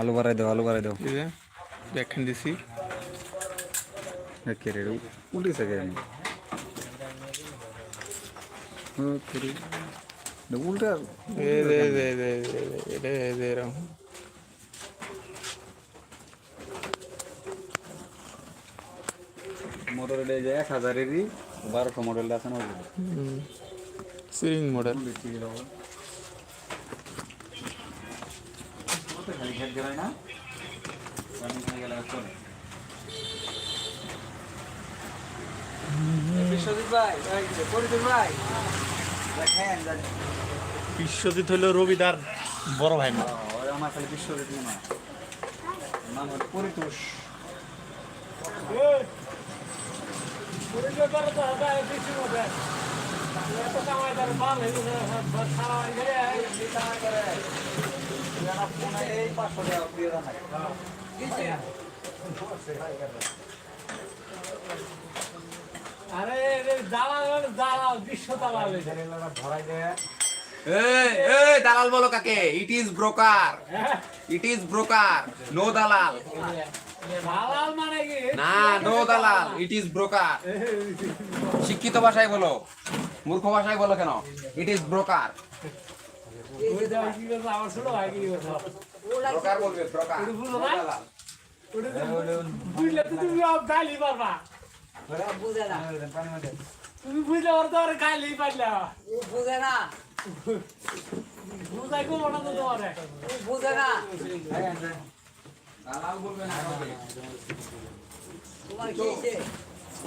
আলু বাড়াই দাও আলু বাড়াই দাও। ব্যাখ্যান দিছি। কে রে উল্টেছে কে আমি উল্টা যে এক হাজারেরই বারোশো মডেলটা আছে না সিরিং মডেল খালি খেত গেলে না? গেলে চলে। বিশ্বজিৎ ভাই এই যে ভাই? দেখেন বিশ্বজিৎ হলো রবিদার বড় ভাই মা। আমার খালি বিশ্বজিৎ না নাম হলো পরিতোষ। আরে দালাল দালাল বিশ্ব দালাল ভরাই দেয় এই এই দালাল বলো কাকে? It is broker? It is broker no দালাল. মানে না নো দালাল. ইট ইজ ব্রোকার শিক্ষিত ভাষায় বলো। মূর্খ ভাষায় বলো কেন? ইট ইজ ব্রোকার বলবে তুমি বুঝলে ওর তো আর গালি পারলা ও বুঝে না বুঝাই তো তোমারে বুঝে না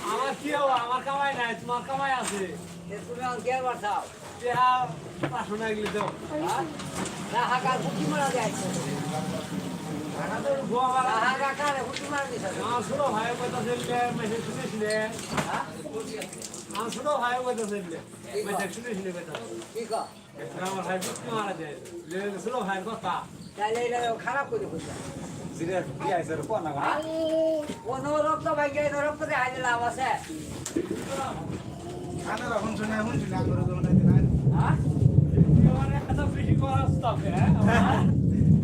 আমার কি হবে আমার কামাই নাই তোমার কামাই আছে। ছোট ভাই কথা শুনলে ছোট ভাই কথা শুনলে মেসেজ শুনেছিলে বেটা কি কো আমার ভাই বুঝতে মারা যায় ছোট ভাইয়ের কথা তাহলে এটা খারাপ করে বুঝছে জিরে কি আইছে রে কোন না কোনো রক্ত ভাঙ্গে রক্ত দেখাই দিলে লাভ আছে হ্যাঁ? বেশি করা স্টপে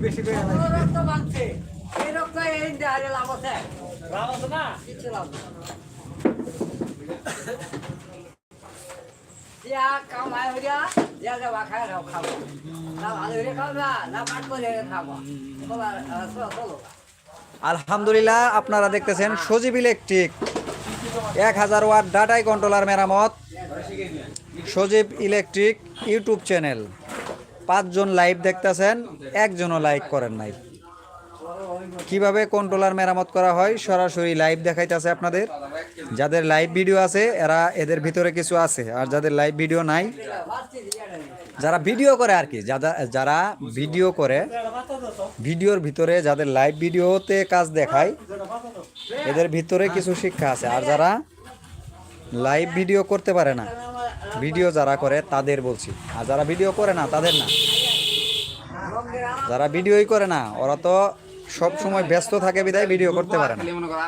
বেশি করে রক্ত ভাঙছে এই রক্ত এই দেখাই লাভ আছে। রাম আছে না? কিচ্ছু লাভ নেই। কামাই হইয়া দিয়া যাবা খাই খাও খাব। না ভালো হইলে খাও না না পাট করে খাব চলো আহ, চলো চলো। আলহামদুলিল্লাহ আপনারা দেখতেছেন সজীব ইলেকট্রিক। এক হাজার ওয়াট ডাটাই কন্ট্রোলার মেরামত। Sajib electric YouTube channel. পাঁচজন লাইভ দেখতেছেন, একজনও লাইক করেন নাই। কীভাবে কন্ট্রোলার মেরামত করা হয়, সরাসরি লাইভ দেখাইতেছে আপনাদের। যাদের লাইভ ভিডিও আছে, এরা এদের ভিতরে কিছু আছে, আর যাদের লাইভ ভিডিও নাই, যারা ভিডিও করে আর কি যারা যারা ভিডিও করে, ভিডিওর ভিতরে যাদের লাইভ ভিডিওতে কাজ দেখায়, এদের ভিতরে কিছু শিক্ষা আছে। আর যারা লাইভ ভিডিও করতে পারে না। ভিডিও যারা করে, তাদের বলছি। আর যারা ভিডিও করে না, তাদের না। যারা ভিডিওই করে না, ওরা তো সব সময় ব্যস্ত থাকে বিদায় ভিডিও করতে পারে না। খালি মনে করো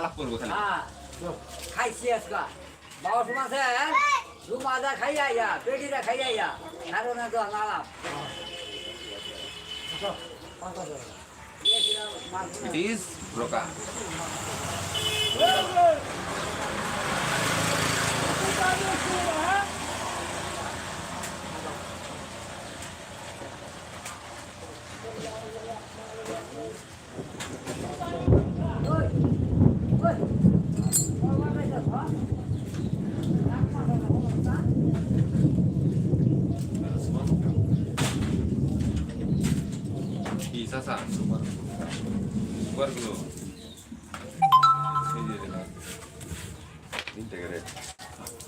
Wargo.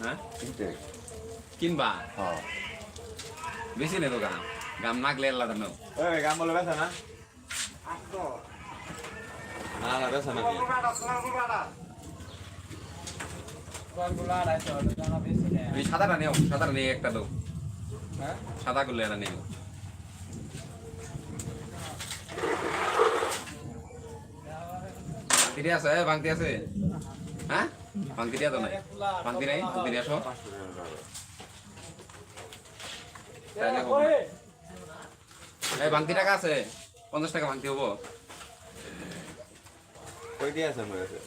হ্যাঁ? কিনবা? বেশি নেই তো গাম। গাম নাগলে আল্লাহ জানো। ওই গাম বলে বেসা না? না না বেসা না। সাদাটা নেও সাদাটা নিয়ে একটা দাও। সাদা করলে এটা নেও আছে ভাঙতি আছে। হ্যাঁ? ভাঙতি দিয়া তো নাই? ভাঙতি নাই। এই ভাঙতি টাকা আছে। পঞ্চাশ টাকা ভাঙতি হব। কয়টি আছে আমার কাছে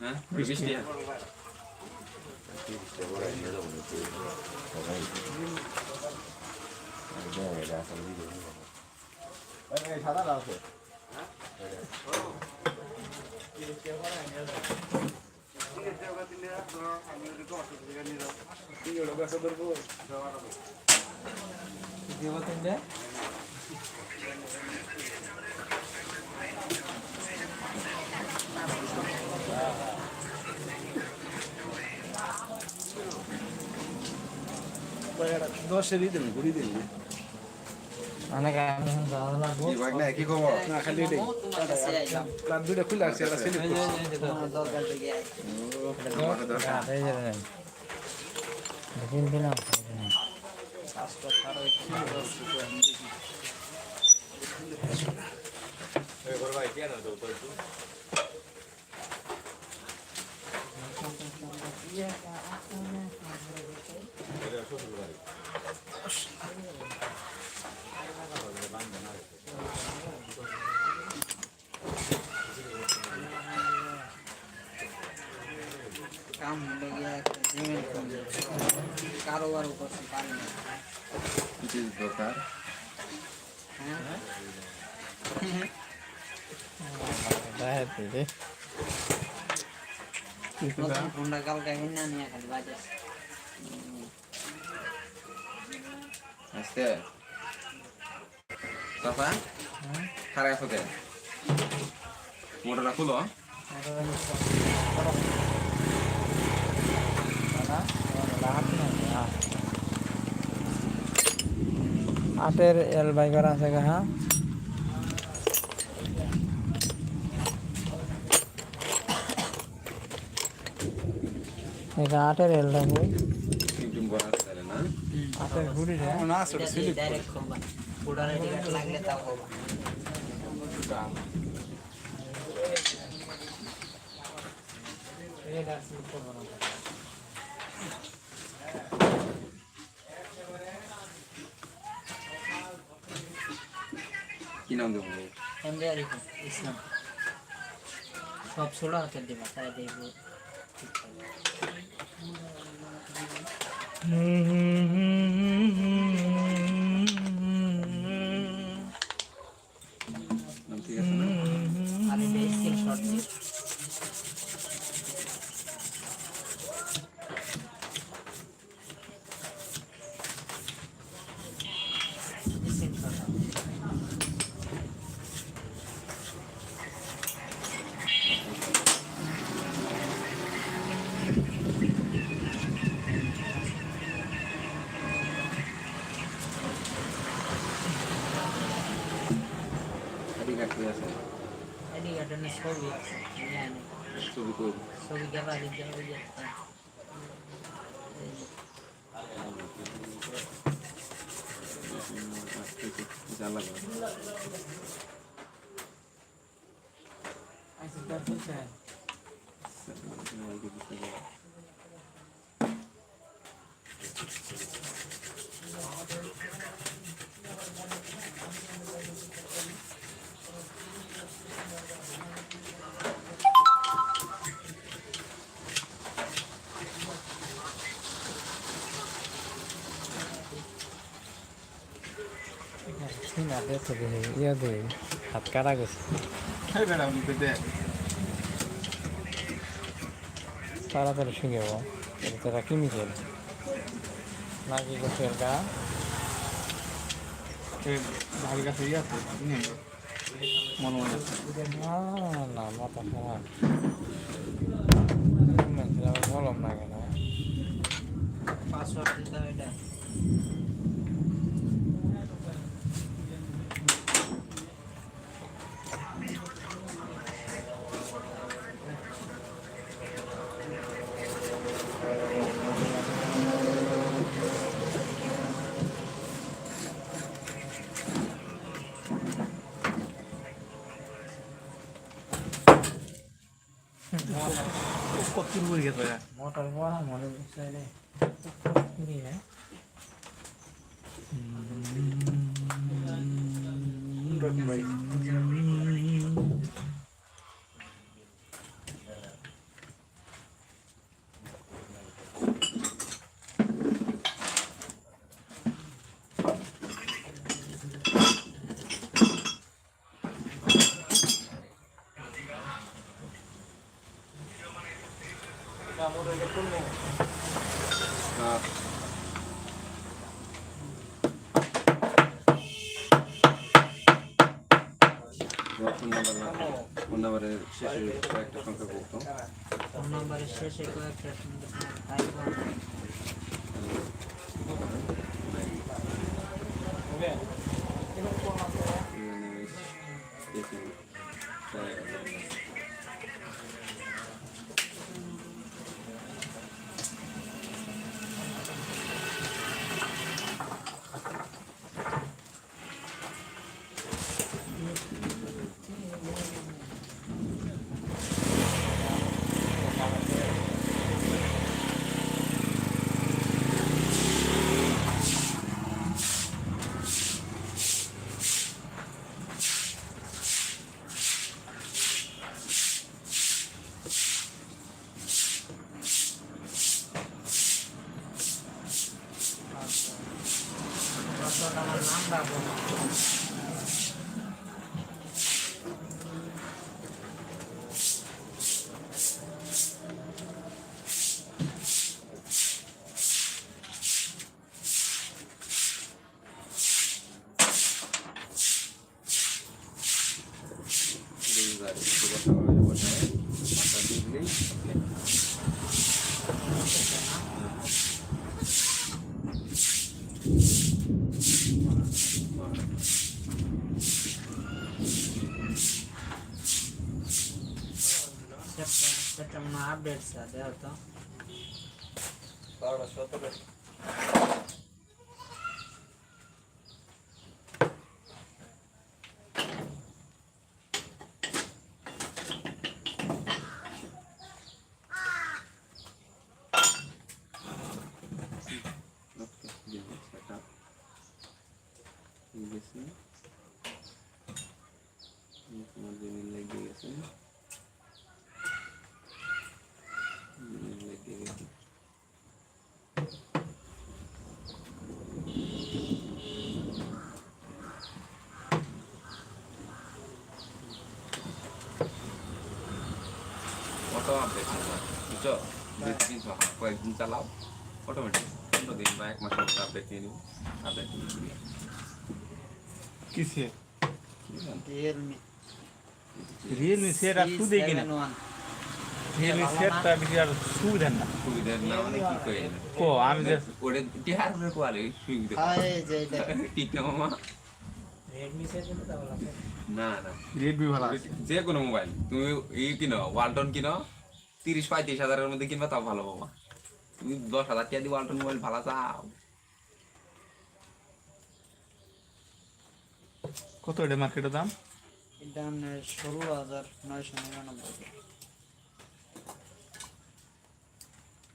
হ্যাঁ। হ্যাঁ বিশ টাকা দশেরই দেন ঘুরি দিন কি ভাগ না কি খবর না খালি এটাই প্লান দুইটা খুলে আছে এটা সেলিপ করছে দরকার থেকে আমাদের দরকার কাম হলে গিয়ে একটা জিমেল কারোবার করছি পারি না ইট ইজ ব্রোকার নতুন ফোনটা কালকে কিনে নিয়ে খালি বাজে আস্তে সাফা খারাপ আছে কে মোটরটা খুলো আটের এল বাইকার আছে গা হ্যাঁ এটা আটের এল লাগবে টিম করা আছে না আটের ঘুরি রে না সেটা সেলিপ ডাইরেক্ট খোবা পুরানো টিকিট লাগলে তাও খোবা কি নাম দেবো এমনি আর ইসলাম সব ষোলো হাতের দিবা তাই দেখব নাম ঠিক আছে না আমি স্ক্রিন শট দিই স্ক্রিনশট আইডি কার্ড ঠিক আছে আইডি কার্ডের ছবি আছে জানি ছবি কই ছবি গেলা দিতে যাচ্ছে যে জানলা সিনা দে তো দে ইয়া দে হাত কাটা গেছে। খাই বেড়া আমি তো দে তাড়াতাড়ি যাব এটা কি মিশেল নাকি করছে গা ভালো গাছে ইয়ে আছে মনে মনে না না মাথা খারাপ বললাম না কেন পাসওয়ার্ড দিতে হবে এটা কত দূর গেছে মোটর বড় মনে বুঝছে রে Teşekkürler. সেটা মনে আপডেট স্যার দেখো তো কত বুঝছ দুই কয়েকদিন চালাও অটোমেটিক পনেরো দিন বা এক মধ্যে আপডেট নিয়ে নিব আপডেট নিয়ে নিবি। কিসে? রিয়েলমি রিয়েলমি সেট আর শুধু দেখি না রিয়েলমি সেটটা বেশি আর সুবিধা না। সুবিধা না মানে কি করে কো আমি যে ওরে টিহার সুবিধা হয় যে না মামা? রেডমি সেট না না। রেডমি ভালো আছে। যে কোনো মোবাইল তুমি এই কিনো ওয়ালটন কিনো তিরিশ পঁয়ত্রিশ হাজারের মধ্যে কিনবা তাও ভালো বাবা তুমি দশ হাজার টাকা দিয়ে ওয়ালটন মোবাইল ভালো চাও। কত এটা মার্কেটের দাম? এটা ষোলো হাজার নয়শো নিরানব্বই।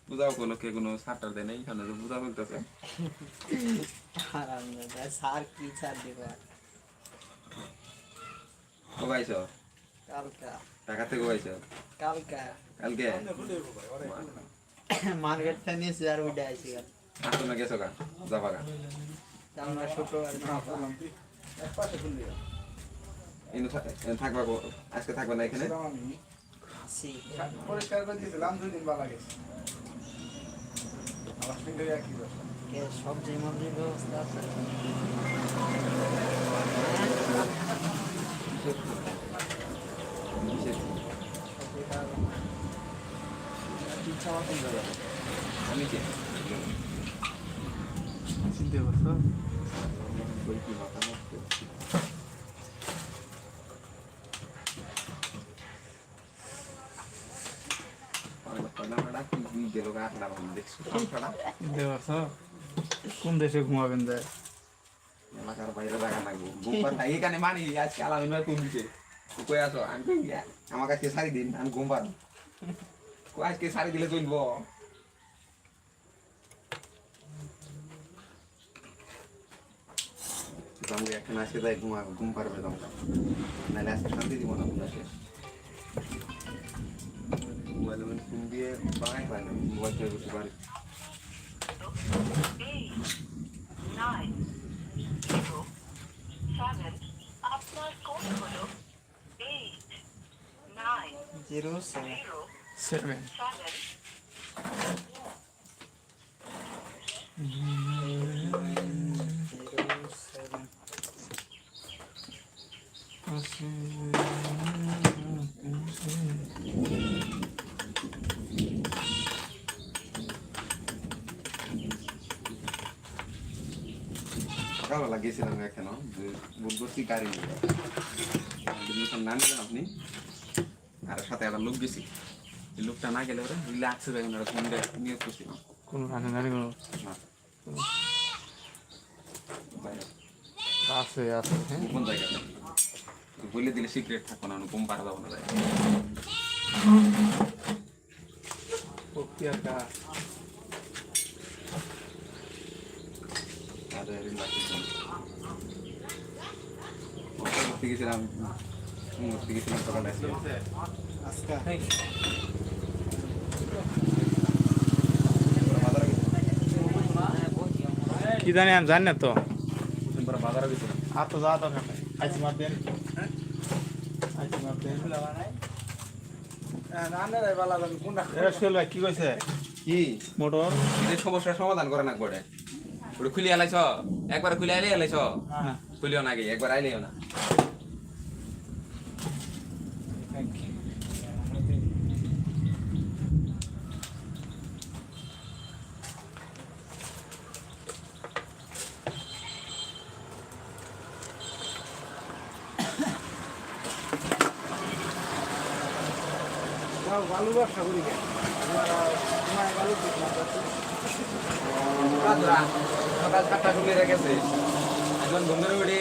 বুঝাও কোনো কে কোনো সারটার দেয় নাই এখানে বুঝা বলতেছে। আর আমি স্যার কি ছাড় দিব? কালকা। টাকা থেকে কোবাইছ কালকা। কালকে? মার্কেট থেকে নিয়েছি আর উঠে আসি আর না গেছো গা যাবা গা আমরা থাকবা আজকে থাকবা না এখানে? পরিষ্কার করে দিয়েছিলাম দুই দিন ভালো গেছে সবজি মবজির ব্যবস্থা আছে? ইচ্ছা মতন দেবে আমি কে? চিনতে পারছ? বই কি মাথা কোন দেশে ঘুমাবেন যায়? এলাকার বাইরে জায়গা লাগবো ঘুমপার নাই এখানে মানি আজকে ভাই কোন দিছে কই আছো আমি আমার কাছে শাড়ি দিন আমি ঘুমপার কই আজকে শাড়ি দিলে চলবো তোমাকে এখন আজকে যাই ঘুমা ঘুম পারবে তোমাকে নাহলে আজকে শান্তি দিব না তোমরা মোবাইল ফোন দিয়ে বাঙাই পাই না মোবাইল থেকে বসে পারি আপনার কোড হলো জিরো সেভেন সেভেন সকালবেলা গেছিলাম এখানে যে বুধবর্তী গাড়ি নিয়ে নাম আপনি আর সাথে একটা লোক গেছি লোকটা না গেলে ওরা রিল্যাক্স ওনারা ফোন দিয়ে নিয়োগ করছিলাম কোন কোনো বাইরে আছে আছে কোন জায়গাটা তো বলে দিলে সিক্রেট থাকব না ঘুম পারা যাব না যায় আর রিল্যাক্স গেছিলাম ঘুরতে গেছিলাম সকালে বাজারে কি জানি আমি জানি না তো। বাজারে গেছিলাম আর তো যাওয়া দরকার নাই। আইসি মার দেন। আইসি মার দেন। এরা ভাই কি কইছে? কি? মোটর। এই সমস্যার সমাধান করে না করে খুলে আলাইছ? একবার খুলে আইলে আলাইছ? না খুলিও না আগে একবার আইলেও না ভালো ব্যবসা করি সকাল সাতটা খুলে রেখেছে এখন বন্ধুর উঠে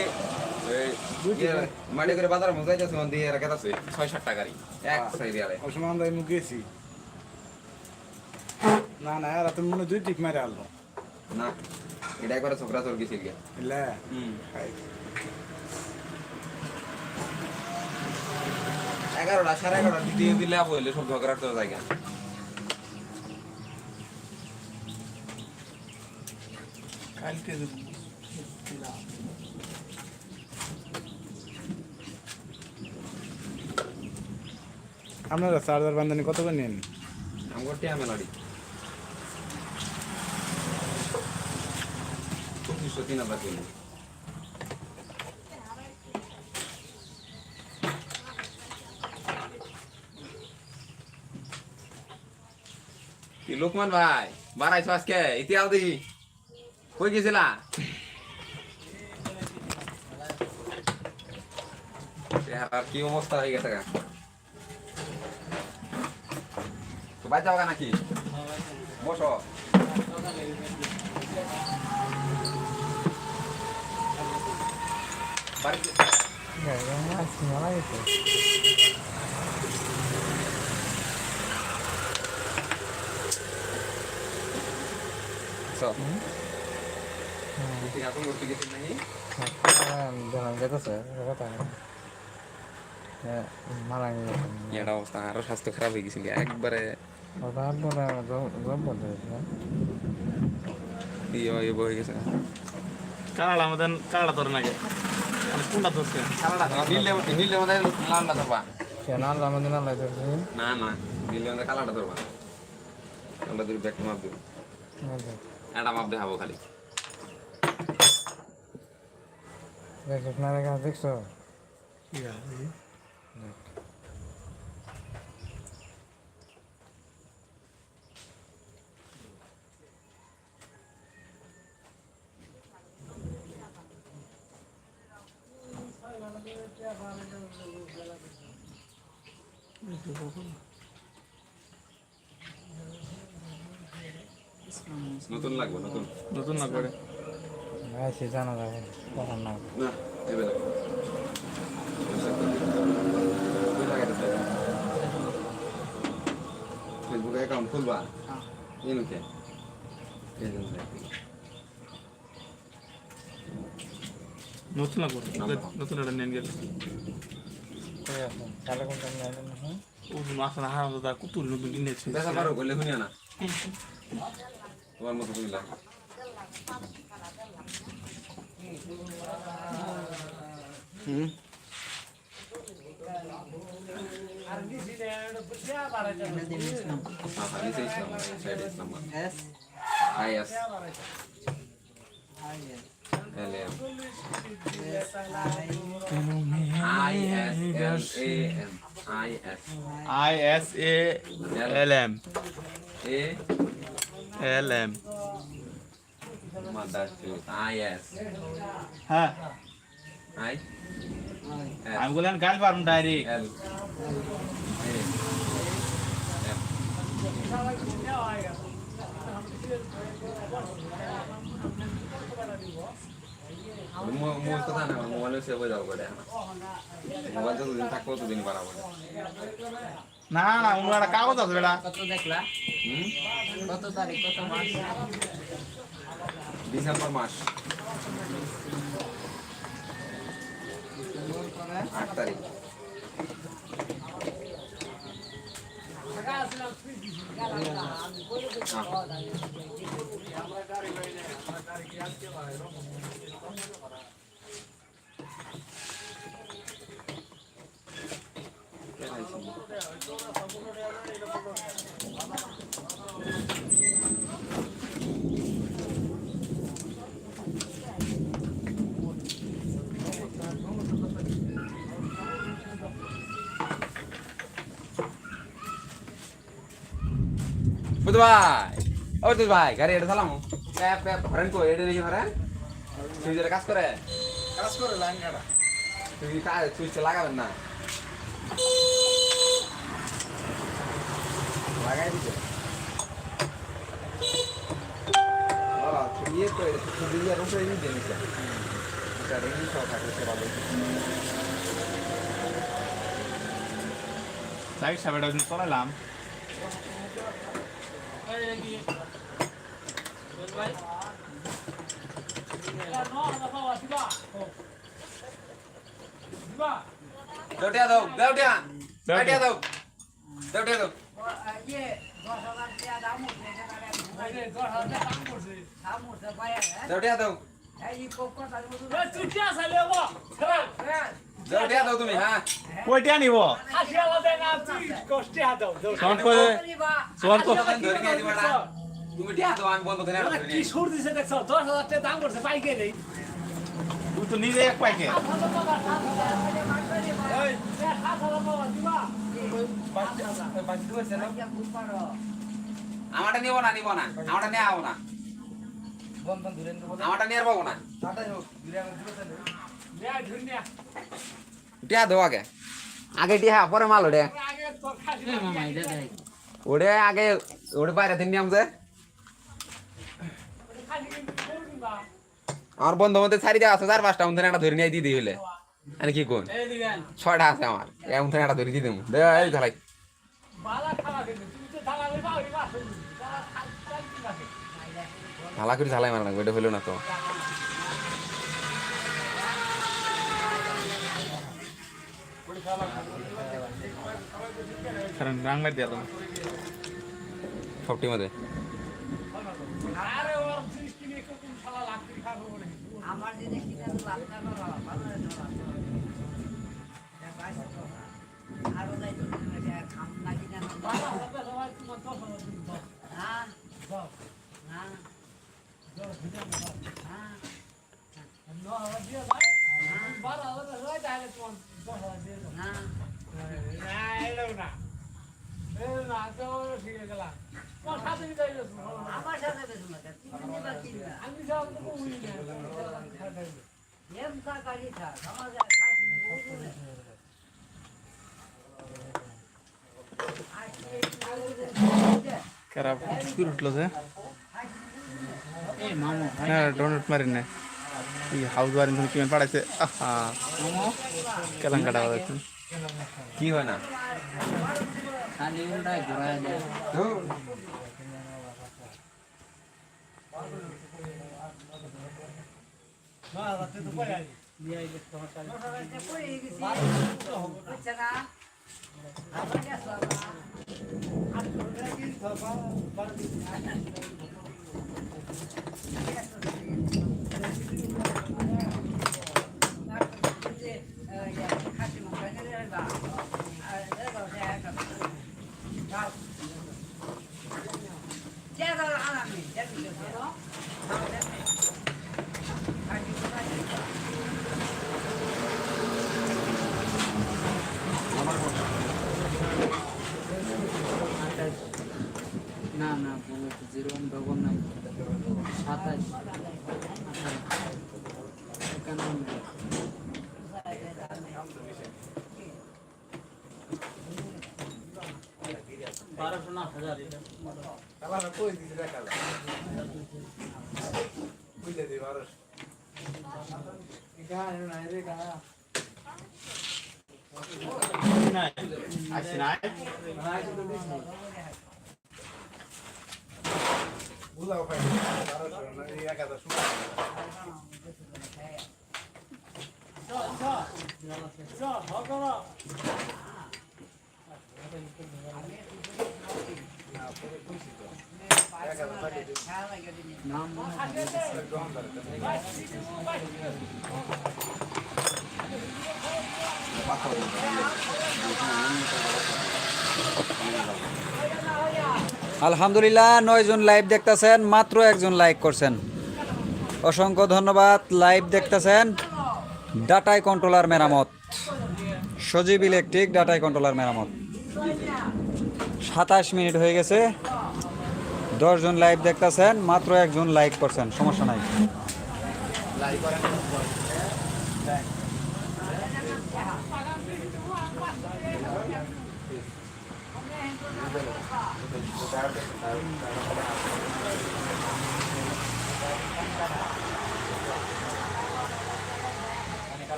মাটি করে বাজার মজাই যাচ্ছে দিয়ে রেখে আছে ছয় সাতটা গাড়ি এক সাইডে আলে অসময় আমরা এমনি গেছি না না এরা তুমি মনে দুই টিপ মারে আলো না এটা একবারে ছোকরা চোর গেছিল গিয়া। হুম। এগারোটা সাড়ে এগারোটা দ্বিতীয় দিলে হইলে সব ঝগড়ার তো জায়গা। কালকে আপনারা চার্জার বান্ধানি কত করে নেন? আমার টিয়া মেলাডি পঁচিশশো তিন হাজার কি লোকমান ভাই, বাড়াইছো আজকে? ইতিহাস দেখি কই গেছিলা? চেহারার কি অবস্থা হয়ে গেছে? তো বাদ যাও নাকি? বসো। বাড়িতে ইয়ার অবস্থা আরও স্বাস্থ্য খারাপ হয়ে গেছিল একবারে কানাডা আমাদের কানাডা ধরে নাকি কোনটা ধরছে নীলে নীলে মধ্যে লালটা ধরবা কেনার আমাদের না লাগে না না নীলে মধ্যে কালাটা ধরবা কালাটা ধরে ব্যাক মাপ দেবো এটা মাপ দেখাবো খালি দেখছিস না দেখা নতুন লাগবে নতুন। নতুন না করে সে জানা যাবে না না দেবে না। ফেসবুকে অ্যাকাউন্ট খুলবা? এনুকে নতুন না করে নতুন একটা নেন গেলে। তাহলে কোনটা নেবেন না ও মাছ না হারাম দাদা কত নতুন কিনেছে দেখা পারো বললে শুনিয়া না। তোমার মতো হুম? হ্যাঁ নিচে ইসলাম সাইডে Islam S I S I L M ah. হ্যাঁ I. আমি বললাম গাল পারুম ডাইরেক্ট. মোবাইল কথা না মোবাইলে সেভ হয়ে যাব মোবাইল তো দুদিন থাকব দুদিন বাড়াবো না না অন্য একটা কাগজ আছে বেটা। কত দেখলা? হুম? কত তারিখ কত মাস? ডিসেম্বর মাস। আট তারিখ। বুধ ভাই ও তুই ভাই গাড়ি এটা চালাম প্যাপ প্যাপ হরেন কো এটা দেখি হরেন তুই যেটা কাজ করে কাজ করে লাইন কাটা তুই কাজ সুইচ লাগাবেন না লাগাই দিছে ও তুই ইয়ে করে তুই দিয়ে রুপে নিয়ে দিয়ে নিছে এটা রেঞ্জ সহ থাকলে সে ভালো সাইড সাবেটা চলাইলাম দেউটিয়া দাও দেউটিয়া দেউটিয়া দাও দেউটিয়া দাও ইয়ে দশ হাজার টাকা দাম উঠছে দশ হাজার দাম উঠছে দাম উঠছে পায়ে দেউটিয়া দাও এই কথা তুই কি আসলে বাবা দেউটিয়া দাও তুমি হ্যাঁ। কইটা নিব? হাসি আলাদা না তুই কষ্টে হাত দাও সন করে সন করে ধরে নিয়ে দিবা না তুমি টিয়া দাও আমি বন্ধ করে কি সুর দিছে দেখছ? দশ হাজার টাকা দাম করছে পাইকে নেই। তুই তো নিজে এক পাইকে। আমারটা নিব না নিব না। আমারটা নিয়ে আবো না। আমারটা নিয়ে পাবো না। টিয়া দাও আগে। আগে টিয়া, পরে মাল দেখ ওটা আগে ওটা বাইরে থেকে নিয়ে আমছে আমার বন্ধু মধ্যে ছাড়ি দেওয়া আছে, চার পাঁচটা মধ্যে একটা ধরে নিয়ে দিয়ে দিই হলে আরে কি কোন? ছয়টা আছে আমার। এমন থেকে একটা ধরে দিয়ে দেবো দে এই ঝালাই ঝালা করে ঝালাই মারা লাগবে এটা হইল না তো। কারণ রাং মার দিয়া তুমি সবটির মধ্যে। আমার জিনিস কিনে লাভ না করা ভালো না আরও যাই তো খাম না কিনে না না আমার সাথে নিবা কিনবা এম তা গাড়ি থাক আমাদের খাসি বলব কারা স্কুল উঠল যে এ মামু না ডোনেট মারি না এই হাউস বারিন তুমি কিমান পাড়াইছে আহা কেলাং কাটা হয়েছে কি হয় না খালি উল্টায় ঘুরায় দেয় বুঝছে না আমার কাছে না না জিরো ডবল নাই সাতাশ কই দিছি রে কালা বুঝলে দি বারো গান নাই রে গান আসছি না বুঝাও পাই বারোশো না এই এক হাজার শুনে আলহামদুলিল্লাহ, নয় জন লাইভ দেখতেছেন, মাত্র একজন লাইক করছেন। অসংখ্য ধন্যবাদ লাইভ দেখতেছেন ডাটাই কন্ট্রোলার মেরামত। সজীব ইলেকট্রিক ডাটাই কন্ট্রোলার মেরামত। সাতাশ মিনিট হয়ে গেছে। দশজন লাইভ দেখতেছেন মাত্র একজন লাইক করছেন সমস্যা নাই।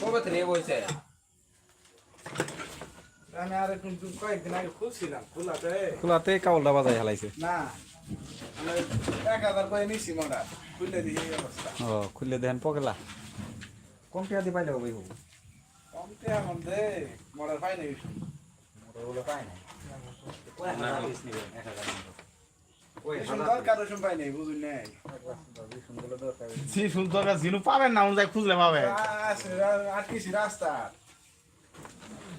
কবে থেকে বলছে আমি আর কয়েকদিন আগে খুলছিলাম খোলাতে। খোলাতে কাউলটা বাজাই হেলাইছে। না ও খুললে দেখেন পকেলা কম টাকা দিয়ে পাইলে হবে মোটর পাই নাই নাই। পাবেন না খুঁজলে পাবে। আছে আটকিছি রাস্তা।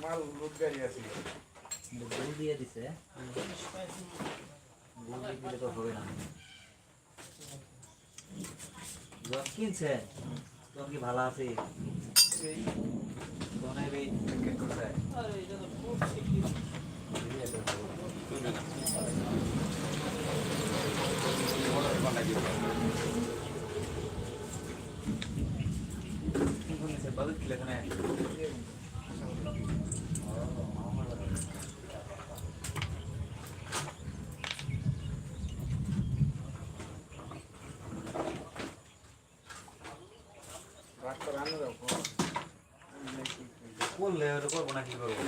মাল লুট গাড়ি দিয়ে দিছে। দিলে তো হবে না জব কিনছে জব কি ভালো আছে রাস্তা রান্না যাব করলে করব না কি করবো